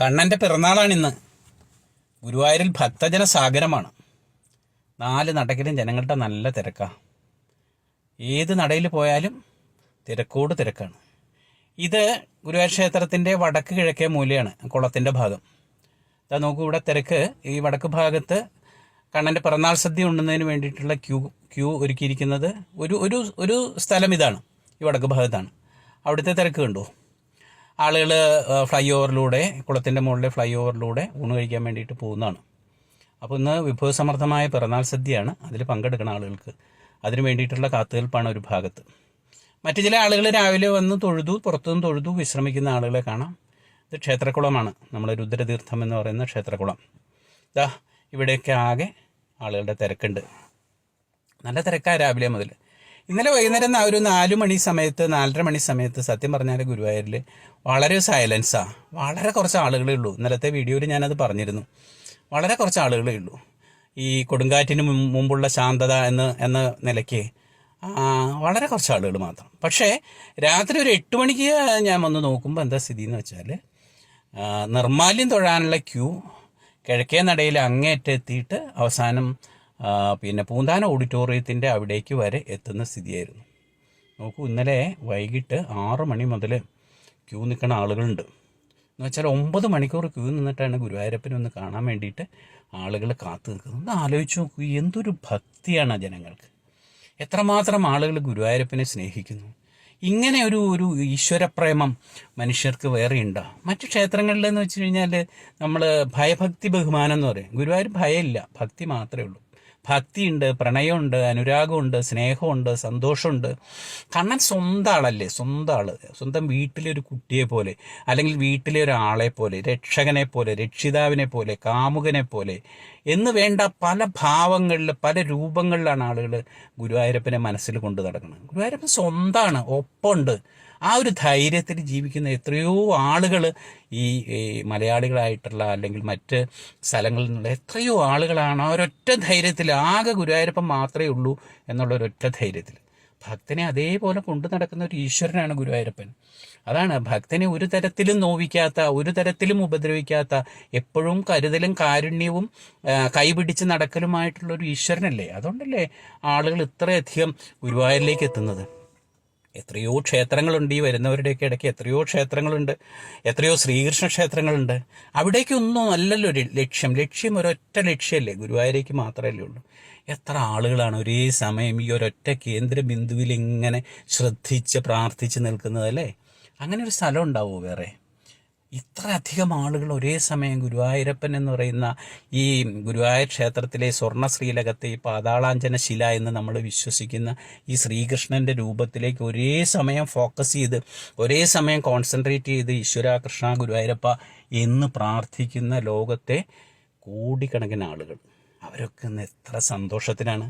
കണ്ണന്റെ പിറന്നാളാണിന്ന് ഗുരുവായൂരിൽ ഭക്തജന സാഗരമാണ്. നാല് നടക്കിലും ജനങ്ങളുടെ നല്ല തിരക്കാണ് ഏത് നടയിൽ പോയാലും തിരക്കോട് തിരക്കാണ്. ഇത് ഗുരുവായൂർ ക്ഷേത്രത്തിന്റെ വടക്ക് കിഴക്കേ മൂലയാണ് കുളത്തിന്റെ ഭാഗം. ഇതാ നോക്കൂ ഇവിടെ തിരക്ക്. ഈ വടക്ക് ഭാഗത്ത് കണ്ണന്റെ പിറന്നാൾ സദ്യ ഉണ്ണുന്നതിന് വേണ്ടിയിട്ടുള്ള ക്യൂ ക്യൂ ഒരുക്കിയിരിക്കുന്നത് ഒരു ഒരു ഒരു സ്ഥലം ഇതാണ്. ഈ വടക്ക് ഭാഗത്താണ്. അവിടുത്തെ തിരക്ക് കണ്ടു? ആളുകൾ ഫ്ലൈ ഓവറിലൂടെ കുളത്തിന്റെ മുകളിലെ ഫ്ലൈ ഓവറിലൂടെ ഊണ് കഴിക്കാൻ വേണ്ടിയിട്ട് പോകുന്നതാണ്. അപ്പോൾ ഇന്ന് വിഭവസമൃദ്ധമായ പിറന്നാൾ സദ്യയാണ് അതിൽ പങ്കെടുക്കുന്ന ആളുകൾക്ക്. അതിന് വേണ്ടിയിട്ടുള്ള കാത്തുകൽപ്പാണ് ഒരു ഭാഗത്ത്. മറ്റു ചില ആളുകൾ രാവിലെ വന്ന് തൊഴുതു പുറത്തുനിന്ന് തൊഴുതു വിശ്രമിക്കുന്ന ആളുകളെ കാണാം. ഇത് ക്ഷേത്രക്കുളമാണ് നമ്മുടെ രുദ്രതീർത്ഥം എന്ന് പറയുന്ന ക്ഷേത്രക്കുളം ഇതാ ഇവിടെയൊക്കെ ആകെ ആളുകളുടെ തിരക്കുണ്ട്. നല്ല തിരക്കാണ് രാവിലെ മുതൽ ഇന്നലെ വൈകുന്നേരം ഒരു നാല് മണി സമയത്ത് നാലര മണി സമയത്ത് സത്യം പറഞ്ഞാൽ ഗുരുവായൂരിൽ വളരെ സൈലൻസാണ് വളരെ കുറച്ച് ആളുകളേ ഉള്ളൂ. ഇന്നലത്തെ വീഡിയോയിൽ ഞാനത് പറഞ്ഞിരുന്നു. വളരെ കുറച്ച് ആളുകളേ ഉള്ളൂ. ഈ കൊടുങ്കാറ്റിന് മുമ്പുള്ള ശാന്തത എന്ന് എന്ന നിലയ്ക്ക് വളരെ കുറച്ച് ആളുകൾ മാത്രം. പക്ഷേ രാത്രി ഒരു എട്ട് മണിക്ക് ഞാൻ വന്ന് നോക്കുമ്പോൾ എന്താ സ്ഥിതി എന്ന് വെച്ചാൽ നിർമാല്യം തൊഴാനുള്ള ക്യൂ കിഴക്കേ നടയിൽ അങ്ങേറ്റെത്തിയിട്ട് അവസാനം പിന്നെ പൂന്താന ഓഡിറ്റോറിയത്തിന്റെ അവിടേക്ക് വരെ എത്തുന്ന സ്ഥിതിയായിരുന്നു. നോക്കൂ ഇന്നലെ വൈകിട്ട് ആറ് മണി മുതൽ ക്യൂ നിൽക്കുന്ന ആളുകളുണ്ട്. എന്ന് വെച്ചാൽ ഒമ്പത് മണിക്കൂർ ക്യൂ നിന്നിട്ടാണ് ഗുരുവായൂരപ്പനെ ഒന്ന് കാണാൻ വേണ്ടിയിട്ട് ആളുകൾ കാത്തു നിൽക്കുന്നത്. ഒന്ന് ആലോചിച്ച് നോക്കൂ എന്തൊരു ഭക്തിയാണ് ആ ജനങ്ങൾക്ക്. എത്രമാത്രം ആളുകൾ ഗുരുവായൂരപ്പനെ സ്നേഹിക്കുന്നു. ഇങ്ങനെ ഒരു ഒരു ഈശ്വരപ്രേമം മനുഷ്യർക്ക് വേറെ ഉണ്ടോ? മറ്റു ക്ഷേത്രങ്ങളിലെന്ന് വെച്ച് കഴിഞ്ഞാൽ നമ്മൾ ഭയഭക്തി ബഹുമാനം എന്ന് പറയും. ഗുരുവായൂർ ഭയമില്ല ഭക്തി മാത്രമേ ഉള്ളൂ. ഭക്തിയുണ്ട് പ്രണയമുണ്ട് അനുരാഗമുണ്ട് സ്നേഹമുണ്ട് സന്തോഷമുണ്ട്. കണ്ണൻ സ്വന്തം ആളല്ലേ? സ്വന്തം ആൾ. സ്വന്തം വീട്ടിലെ ഒരു കുട്ടിയെ പോലെ അല്ലെങ്കിൽ വീട്ടിലെ ഒരാളെ പോലെ രക്ഷകനെ പോലെ രക്ഷിതാവിനെ പോലെ കാമുകനെ പോലെ എന്ന് വേണ്ട പല ഭാവങ്ങളിൽ പല രൂപങ്ങളിലാണ് ആളുകൾ ഗുരുവായൂരപ്പനെ മനസ്സിൽ കൊണ്ടു നടക്കുന്നത്. ഗുരുവായൂരപ്പൻ സ്വന്തമാണ് ഒപ്പമുണ്ട്. ആ ഒരു ധൈര്യത്തിൽ ജീവിക്കുന്ന എത്രയോ ആളുകൾ ഈ മലയാളികളായിട്ടുള്ള അല്ലെങ്കിൽ മറ്റ് സ്ഥലങ്ങളിൽ നിന്നുള്ള എത്രയോ ആളുകളാണ് ആ ഒരൊറ്റ ധൈര്യത്തിൽ ആകെ ഗുരുവായൂരപ്പം മാത്രമേ ഉള്ളൂ എന്നുള്ള ഒരൊറ്റ ധൈര്യത്തിൽ. ഭക്തനെ അതേപോലെ കൊണ്ടു നടക്കുന്ന ഒരു ഈശ്വരനാണ് ഗുരുവായൂരപ്പൻ. അതാണ് ഭക്തനെ ഒരു തരത്തിലും നോവിക്കാത്ത ഒരു തരത്തിലും ഉപദ്രവിക്കാത്ത എപ്പോഴും കരുതലും കാരുണ്യവും കൈപിടിച്ച് നടക്കലുമായിട്ടുള്ള ഒരു ഈശ്വരനല്ലേ? അതുകൊണ്ടല്ലേ ആളുകൾ ഇത്രയധികം ഗുരുവായൂരിലേക്ക് എത്തുന്നത്. എത്രയോ ക്ഷേത്രങ്ങളുണ്ട് ഈ വരുന്നവരുടെയൊക്കെ ഇടയ്ക്ക് എത്രയോ ക്ഷേത്രങ്ങളുണ്ട് എത്രയോ ശ്രീകൃഷ്ണ ക്ഷേത്രങ്ങളുണ്ട് അവിടേക്കൊന്നും അല്ലല്ലോ ലക്ഷ്യം. ലക്ഷ്യം ഒരൊറ്റ ലക്ഷ്യമല്ലേ ഗുരുവായൂരേക്ക് മാത്രമല്ലേ ഉള്ളൂ. എത്ര ആളുകളാണ് ഒരേ സമയം ഈ ഒരൊറ്റ കേന്ദ്ര ബിന്ദുവിൽ ഇങ്ങനെ ശ്രദ്ധിച്ച് പ്രാർത്ഥിച്ച് നിൽക്കുന്നതല്ലേ? അങ്ങനെ ഒരു സ്ഥലം ഉണ്ടാവുമോ വേറെ? ഇത്ര അധികം ആളുകൾ ഒരേ സമയം ഗുരുവായൂരപ്പൻ എന്ന് പറയുന്ന ഈ ഗുരുവായൂർ ക്ഷേത്രത്തിലെ സ്വർണ ശ്രീലകത്തെ ഈ പാതാളാഞ്ജന ശില എന്ന് നമ്മൾ വിശ്വസിക്കുന്ന ഈ ശ്രീകൃഷ്ണന്റെ രൂപത്തിലേക്ക് ഒരേ സമയം ഫോക്കസ് ചെയ്ത് ഒരേ സമയം കോൺസെൻട്രേറ്റ് ചെയ്ത് ഈശ്വര കൃഷ്ണ ഗുരുവായൂരപ്പ എന്ന് പ്രാർത്ഥിക്കുന്ന ലോകത്തെ കോടിക്കണക്കിന് ആളുകൾ. അവരൊക്കെ ഇന്ന് എത്ര സന്തോഷത്തിലാണ്.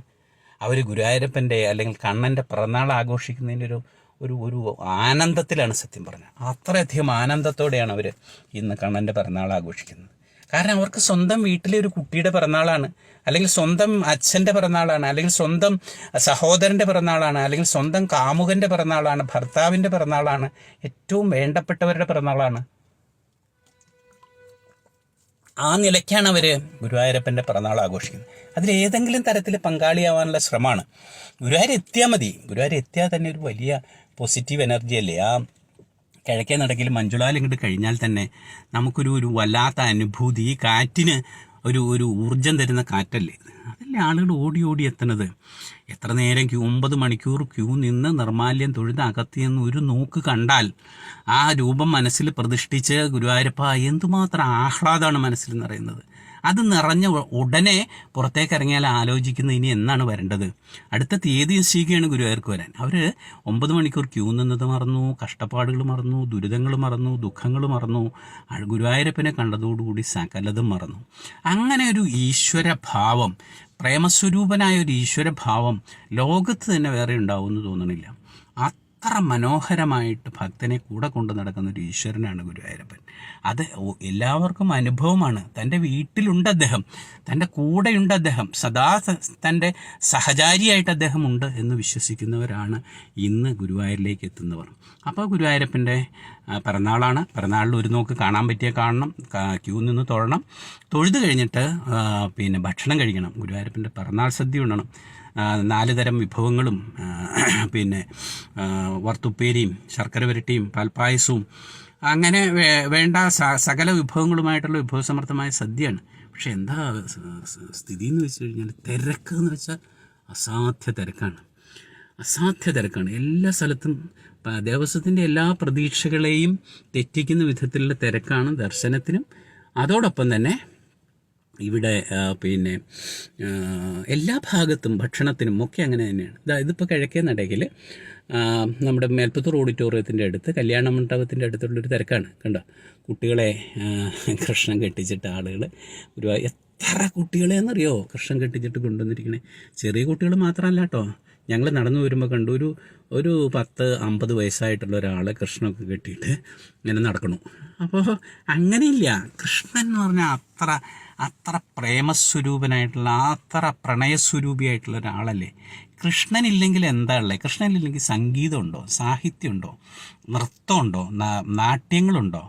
അവർ ഗുരുവായൂരപ്പന്റെ അല്ലെങ്കിൽ കണ്ണന്റെ പിറന്നാൾ ആഘോഷിക്കുന്നതിന്റെ ഒരു ഒരു ഒരു ആനന്ദത്തിലാണ് സത്യം പറഞ്ഞത്. അത്രയധികം ആനന്ദത്തോടെയാണ് അവർ ഇന്ന് കണ്ണന്റെ പിറന്നാൾ ആഘോഷിക്കുന്നത്. കാരണം അവർക്ക് സ്വന്തം വീട്ടിലെ ഒരു കുട്ടിയുടെ പിറന്നാളാണ് അല്ലെങ്കിൽ സ്വന്തം അച്ഛന്റെ പിറന്നാളാണ് അല്ലെങ്കിൽ സ്വന്തം സഹോദരന്റെ പിറന്നാളാണ് അല്ലെങ്കിൽ സ്വന്തം കാമുകന്റെ പിറന്നാളാണ് ഭർത്താവിന്റെ പിറന്നാളാണ് ഏറ്റവും വേണ്ടപ്പെട്ടവരുടെ പിറന്നാളാണ്. ആ നിലയ്ക്കാണ് അവർ ഗുരുവായൂരപ്പന്റെ പിറന്നാൾ ആഘോഷിക്കുന്നത്. അതിലേതെങ്കിലും തരത്തിൽ പങ്കാളിയാവാനുള്ള ശ്രമമാണ്. ഗുരുവായൂർ എത്തിയാൽ മതി. ഗുരുവായൂർ എത്തിയാൽ തന്നെ ഒരു വലിയ പോസിറ്റീവ് എനർജി അല്ലേ? ആ കിഴക്കേ നടക്കിൽ മഞ്ജുളാൽ ഇങ്ങോട്ട് കഴിഞ്ഞാൽ തന്നെ നമുക്കൊരു ഒരു വല്ലാത്ത അനുഭൂതി ഈ കാറ്റിന് ഒരു ഒരു ഊർജം തരുന്ന കാറ്റല്ലേ? അതല്ലേ ആളുകൾ ഓടി ഓടി എത്തണത് എത്ര നേരം ക്യൂ ഒമ്പത് മണിക്കൂർ ക്യൂ നിന്ന് നിർമാല്യം തൊഴുത് അകത്തിയെന്ന് ഒരു നോക്ക് കണ്ടാൽ ആ രൂപം മനസ്സിൽ പ്രതിഷ്ഠിച്ച് ഗുരുവായൂരപ്പ എന്തുമാത്രം ആഹ്ലാദമാണ് മനസ്സിൽ നിറയുന്നത്. അത് നിറഞ്ഞ ഉടനെ പുറത്തേക്ക് ഇറങ്ങിയാൽ ആലോചിക്കുന്നത് ഇനി എന്നാണ് വരേണ്ടത്. അടുത്ത തീയതി നിശ്ചയിക്കുകയാണ് ഗുരുവായൂർക്ക് വരാൻ. അവർ ഒമ്പത് മണിക്കൂർ ക്യൂ നിന്നത് മറന്നു കഷ്ടപ്പാടുകൾ മറന്നു ദുരിതങ്ങൾ മറന്നു ദുഃഖങ്ങൾ മറന്നു ഗുരുവായൂരപ്പനെ കണ്ടതോടുകൂടി സകലതും മറന്നു. അങ്ങനെ ഒരു ഈശ്വരഭാവം പ്രേമസ്വരൂപനായ ഒരു ഈശ്വരഭാവം ലോകത്ത് തന്നെ വേറെ ഉണ്ടാവുമെന്ന് തോന്നണില്ല. അത്ര മനോഹരമായിട്ട് ഭക്തനെ കൂടെ കൊണ്ടു നടക്കുന്ന ഒരു ഈശ്വരനാണ് ഗുരുവായൂരപ്പൻ. അത് എല്ലാവർക്കും അനുഭവമാണ്. തന്റെ വീട്ടിലുണ്ട് അദ്ദേഹം. തന്റെ കൂടെയുണ്ട് അദ്ദേഹം. സദാ തന്റെ സഹചാരിയായിട്ട് അദ്ദേഹം ഉണ്ട് എന്ന് വിശ്വസിക്കുന്നവരാണ് ഇന്ന് ഗുരുവായൂരിലേക്ക് എത്തുന്നവർ. അപ്പോൾ ഗുരുവായൂരപ്പന്റെ പിറന്നാളാണ്. പിറന്നാളിൽ ഒരു നോക്ക് കാണാൻ പറ്റിയ കാണണം. ക്യൂ നിന്ന് തൊഴണം. തൊഴുത് കഴിഞ്ഞിട്ട് പിന്നെ ഭക്ഷണം കഴിക്കണം. ഗുരുവായൂരപ്പന്റെ പിറന്നാൾ സദ്യ ഉണ്ണണം. നാല് തരം വിഭവങ്ങളും പിന്നെ വറുത്തുപ്പേരിയും ശർക്കര വരട്ടിയും പാൽപ്പായസവും അങ്ങനെ വേണ്ട സകല വിഭവങ്ങളുമായിട്ടുള്ള വിഭവസമർത്ഥമായ സദ്യയാണ്. പക്ഷെ എന്താ സ്ഥിതി എന്ന് വെച്ച് കഴിഞ്ഞാൽ തിരക്ക് എന്ന് വെച്ചാൽ അസാധ്യ തിരക്കാണ്. അസാധ്യ തിരക്കാണ്. എല്ലാ സ്ഥലത്തും ദേവസ്വത്തിന്റെ എല്ലാ പ്രതീക്ഷകളെയും തെറ്റിക്കുന്ന വിധത്തിലുള്ള തിരക്കാണ് ദർശനത്തിനും. അതോടൊപ്പം തന്നെ ഇവിടെ പിന്നെ എല്ലാ ഭാഗത്തും ഭക്ഷണത്തിനും ഒക്കെ അങ്ങനെ തന്നെയാണ്. ഇതാ ഇതിപ്പോൾ കിഴക്കേ നടയിൽ നമ്മുടെ മേൽപ്പത്തൂർ ഓഡിറ്റോറിയത്തിന്റെ അടുത്ത് കല്യാണ മണ്ഡപത്തിന്റെ അടുത്തുള്ളൊരു തിരക്കാണ് കണ്ടോ? കുട്ടികളെ കൃഷ്ണൻ കെട്ടിച്ചിട്ട് ആളുകൾ ഒരു എത്ര കുട്ടികളെന്നറിയോ? കൃഷ്ണൻ കെട്ടിച്ചിട്ട് കൊണ്ടുവന്നിരിക്കണേ. ചെറിയ കുട്ടികൾ മാത്രമല്ല കേട്ടോ ഞങ്ങൾ നടന്നു വരുമ്പോൾ കണ്ടു ഒരു ഒരു പത്ത് അമ്പത് വയസ്സായിട്ടുള്ള ഒരാളെ കൃഷ്ണനൊക്കെ കെട്ടിയിട്ട് ഇങ്ങനെ നടക്കണു. അപ്പോൾ അങ്ങനെയില്ല. കൃഷ്ണൻ എന്ന് പറഞ്ഞാൽ അത്ര അത്ര പ്രേമസ്വരൂപനായിട്ടുള്ള അത്ര പ്രണയസ്വരൂപിയായിട്ടുള്ള ഒരാളല്ലേ. കൃഷ്ണനില്ലെങ്കിൽ എന്താ ഉള്ളത് കൃഷ്ണനില്ലെങ്കിൽ സംഗീതമുണ്ടോ? സാഹിത്യമുണ്ടോ? നൃത്തമുണ്ടോ? നാട്യങ്ങളുണ്ടോ?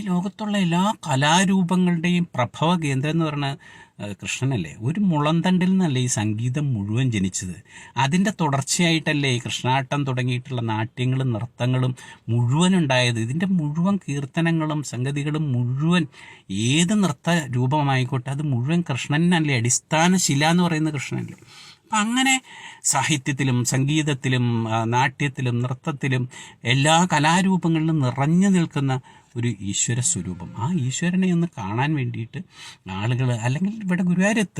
ഈ ലോകത്തുള്ള എല്ലാ കലാരൂപങ്ങളുടെയും പ്രഭവ കേന്ദ്രം എന്ന് പറഞ്ഞാൽ കൃഷ്ണനല്ലേ? ഒരു മുളന്തണ്ടിൽ നിന്നല്ലേ ഈ സംഗീതം മുഴുവൻ ജനിച്ചത്? അതിന്റെ തുടർച്ചയായിട്ടല്ലേ കൃഷ്ണാട്ടം തുടങ്ങിയിട്ടുള്ള നാട്യങ്ങളും നൃത്തങ്ങളും മുഴുവൻ ഉണ്ടായത്? ഇതിന്റെ മുഴുവൻ കീർത്തനങ്ങളും സംഗതികളും മുഴുവൻ ഏത് നൃത്ത രൂപമായിക്കോട്ടെ അത് മുഴുവൻ കൃഷ്ണനല്ലേ അടിസ്ഥാന ശില എന്ന് പറയുന്ന കൃഷ്ണനല്ലേ? അപ്പം അങ്ങനെ സാഹിത്യത്തിലും സംഗീതത്തിലും നാട്യത്തിലും നൃത്തത്തിലും എല്ലാ കലാരൂപങ്ങളിലും നിറഞ്ഞു നിൽക്കുന്ന ഒരു ഈശ്വര സ്വരൂപം. ആ ഈശ്വരനെ ഒന്ന് കാണാൻ വേണ്ടിയിട്ട് ആളുകൾ അല്ലെങ്കിൽ ഇവിടെ ഗുരുവായൂരെത്തുക